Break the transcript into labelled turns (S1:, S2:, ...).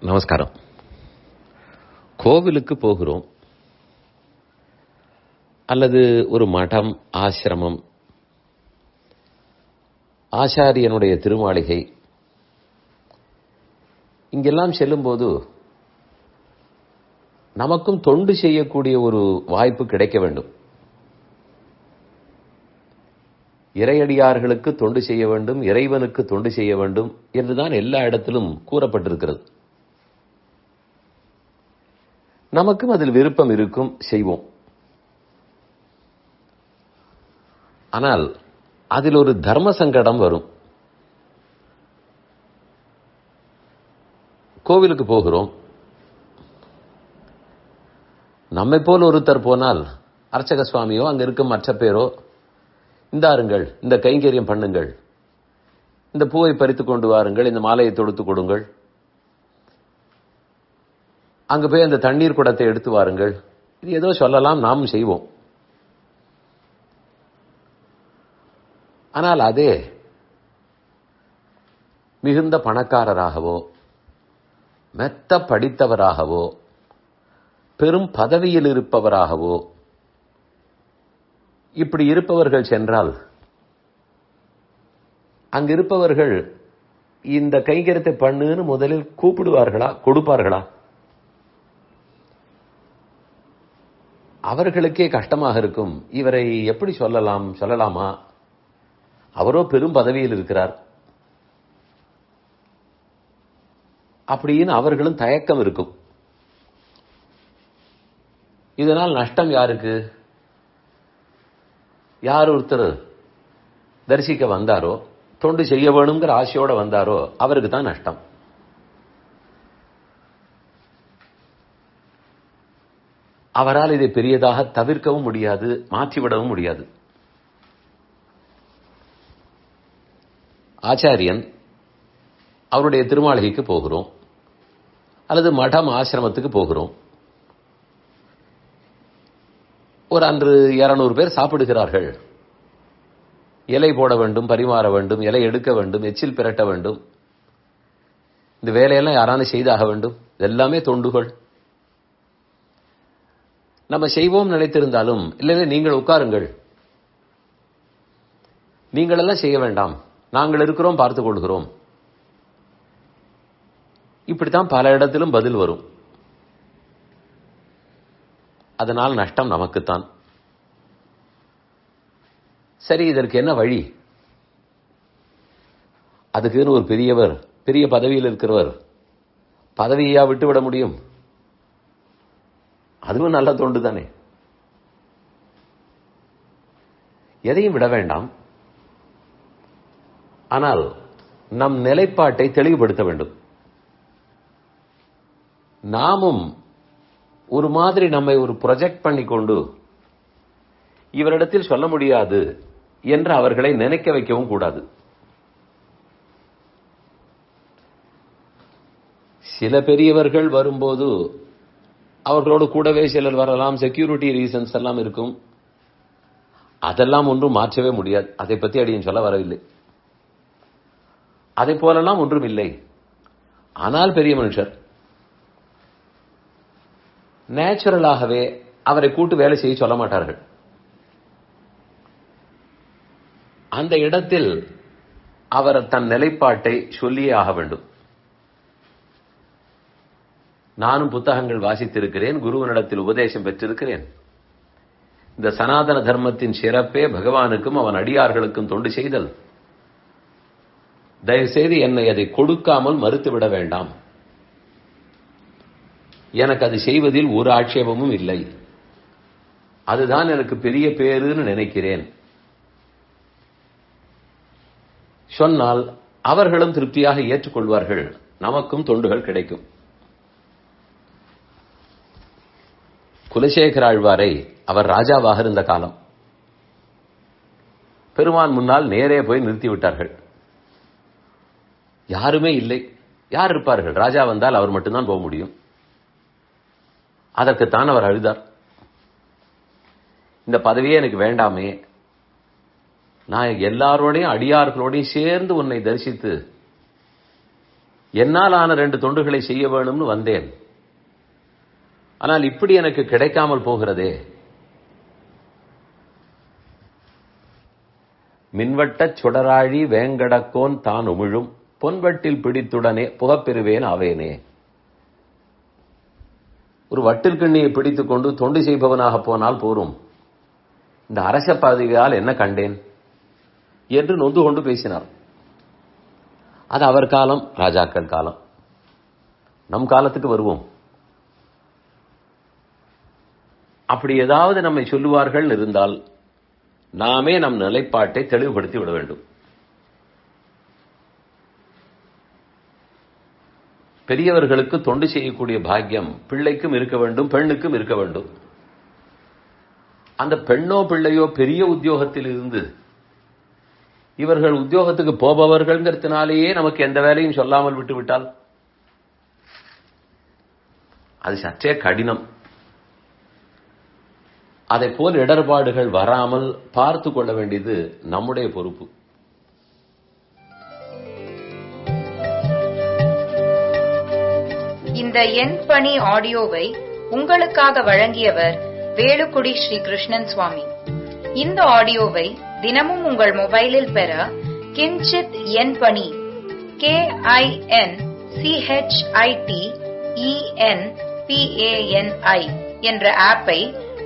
S1: நமஸ்காரம். கோவிலுக்கு போகிறோம். அல்லது ஒரு மடம் ஆசிரமம். ஆச்சாரியனுடைய திருமாளிகை. இங்கெல்லாம் செல்லும்போது நமக்கும் தொண்டு செய்யக்கூடிய ஒரு வாய்ப்பு கிடைக்க வேண்டும். இறையடியார்களுக்கு தொண்டு செய்ய வேண்டும் இறைவனுக்கு தொண்டு செய்ய வேண்டும் என்றுதான் எல்லா இடத்திலும் கூறப்பட்டிருக்கிறது. நமக்கும் அதில் விருப்பம் இருக்கும் செய்வோம். ஆனால் அதில் ஒரு தர்ம சங்கடம் வரும். கோவிலுக்கு போகிறோம். நம்மை போல் ஒருத்தர் போனால் அர்ச்சக சுவாமியோ அங்கே இருக்கும் மற்ற பேரோ இந்தாருங்கள் இந்த கைங்கரியம் பண்ணுங்கள். இந்த பூவை பறித்து கொண்டு வாருங்கள் இந்த மாலையை தொடுத்து கொடுங்கள். அங்க போய் அந்த தண்ணீர் குடத்தை எடுத்து வாருங்கள். இது ஏதோ சொல்லலாம் நாமும் செய்வோம். ஆனால் அதே மிகுந்த பணக்காரராகவோ மெத்த படித்தவராகவோ பெரும் பதவியில் இருப்பவராகவோ இப்படி இருப்பவர்கள் சென்றால் அங்கிருப்பவர்கள் இந்த கைங்கரத்தை பண்ணுன்னு முதலில் கூப்பிடுவார்களா கொடுப்பார்களா? அவர்களுக்கே கஷ்டமாக இருக்கும். இவரை எப்படி சொல்லலாம் சொல்லலாமா? அவரோ பெரும் பதவியில் இருக்கிறார். அப்படின்னு அவர்களும் தயக்கம் இருக்கும். இதனால் நஷ்டம் யாருக்கு? யார் ஒருத்தர் தரிசிக்க வந்தாரோ தொண்டு செய்ய வேணுங்கிற ஆசையோட வந்தாரோ அவருக்கு தான் நஷ்டம். அவரால் இதை பெரியதாக தவிர்க்கவும் முடியாது மாற்றிவிடவும் முடியாது. ஆச்சாரியன் அவருடைய திருமாளிகைக்கு போகிறோம் அல்லது மடம் ஆசிரமத்துக்கு போகிறோம். ஒரு அன்று இருநூறு பேர் சாப்பிடுகிறார்கள். இலை போட வேண்டும் பரிமாற வேண்டும் இலை எடுக்க வேண்டும் எச்சில் பிரட்ட வேண்டும். இந்த வேலையெல்லாம் யாரான செய்தாக வேண்டும்? எல்லாமே தொண்டுகள். நம்ம செய்வோம் நினைத்திருந்தாலும் இல்லை நீங்கள் உட்காருங்கள். நீங்களெல்லாம் செய்ய வேண்டாம். நாங்கள் இருக்கிறோம் பார்த்துக் கொள்கிறோம். இப்படித்தான் பல இடத்திலும் பதில் வரும். அதனால் நஷ்டம் நமக்குத்தான். சரி இதற்கு என்ன வழி? அதுக்குன்னு ஒரு பெரியவர் பெரிய பதவியில் இருக்கிறவர் பதவியா விட்டுவிட முடியும். அதுவும் நல்ல தொண்டு தானே? எதையும் விட வேண்டாம். ஆனால் நம் நிலைப்பாட்டை தெளிவுபடுத்த வேண்டும். நாமும் ஒரு மாதிரி நம்மை ஒரு ப்ரொஜெக்ட் பண்ணி கொண்டு இவரிடத்தில் சொல்ல முடியாது என்று அவர்களை நினைக்க வைக்கவும் கூடாது. சில பெரியவர்கள் வரும்போது அவர்களோடு கூடவே சிலர் வரலாம். செக்யூரிட்டி ரீசன்ஸ் எல்லாம் இருக்கும். அதெல்லாம் ஒன்றும் மாற்றவே முடியாது. அதை பற்றி அடியும் சொல்ல வரவில்லை. அதை போலெல்லாம் ஒன்றும் இல்லை. ஆனால் பெரிய மனுஷர் நேச்சுரலாகவே அவரை கூட்டு வேலை செய்ய சொல்ல மாட்டார்கள். அந்த இடத்தில் அவர் தன் நிலைப்பாட்டை சொல்லியே ஆக வேண்டும். நானும் புத்தகங்கள் வாசித்திருக்கிறேன் குருவனிடத்தில் உபதேசம் பெற்றிருக்கிறேன். இந்த சனாதன தர்மத்தின் சிறப்பே பகவானுக்கும் அவன் அடியார்களுக்கும் தொண்டு செய்தல். தயவுசெய்து என்னை அதை கொடுக்காமல் மறுத்துவிட வேண்டாம். எனக்கு அது செய்வதில் ஒரு ஆட்சேபமும் இல்லை. அதுதான் எனக்கு பெரிய பேருன்னு நினைக்கிறேன். சொன்னால் அவர்களும் திருப்தியாக ஏற்றுக்கொள்வார்கள். நமக்கும் தொண்டுகள் கிடைக்கும். குலசேகர ஆழ்வாரை அவர் ராஜாவாக இருந்த காலம். பெருமான் முன்னால் நேரே போய் நிறுத்திவிட்டார்கள். யாருமே இல்லை. யார் இருப்பார்கள்? ராஜா வந்தால் அவர் மட்டும்தான் போக முடியும். அதற்குத்தான் அவர் அழுதார். இந்த பதவியே எனக்கு வேண்டாமே. நான் எல்லாரோடையும் அடியார்களோடையும் சேர்ந்து உன்னை தரிசித்து என்னால் ஆன ரெண்டு தொண்டுகளை செய்ய வேணும்னு வந்தேன். ஆனால் இப்படி எனக்கு கிடைக்காமல் போகிறதே. மின்வட்டச் சுடராழி வேங்கடக்கோன் தான் உமிழும். பொன்வட்டில் பிடித்துடனே புகப்பெறுவேன் ஆவேனே. ஒரு வட்டிற்கண்ணியை பிடித்துக் கொண்டு தொண்டு செய்பவனாக போனால் போரும். இந்த அரச பதவியால் என்ன கண்டேன்? என்று நொந்து கொண்டு பேசினார். அது அவர் காலம் ராஜாக்கள் காலம். நம் காலத்துக்கு வருவோம். அப்படி ஏதாவது நம்மை சொல்லுவார்கள் இருந்தால் நாமே நம் நிலைப்பாட்டை தெளிவுபடுத்தி விட வேண்டும். பெரியவர்களுக்கு தொண்டு செய்யக்கூடிய பாக்கியம் பிள்ளைக்கும் இருக்க வேண்டும் பெண்ணுக்கும் இருக்க வேண்டும். அந்த பெண்ணோ பிள்ளையோ பெரிய உத்தியோகத்தில் இருந்து இவர்கள் உத்தியோகத்துக்கு போபவர்கள்ங்கிறதுனாலேயே நமக்கு எந்த வேலையும் சொல்லாமல் விட்டுவிட்டால் அது சற்றே கடினம். அதை போல் இடர்பாடுகள் வராமல் பார்த்து கொள்ள வேண்டியது நம்முடைய பொறுப்பு.
S2: இந்த என் பணி ஆடியோவை உங்களுக்காக வழங்கியவர் வேலுக்குடி ஸ்ரீ கிருஷ்ணன் சுவாமி. இந்த ஆடியோவை தினமும் உங்கள் மொபைலில் பெற கிஞ்சித் எண் பணி கே ஐ என் சிஹெச்ஐடி இஎன் என்ற ஆப்பை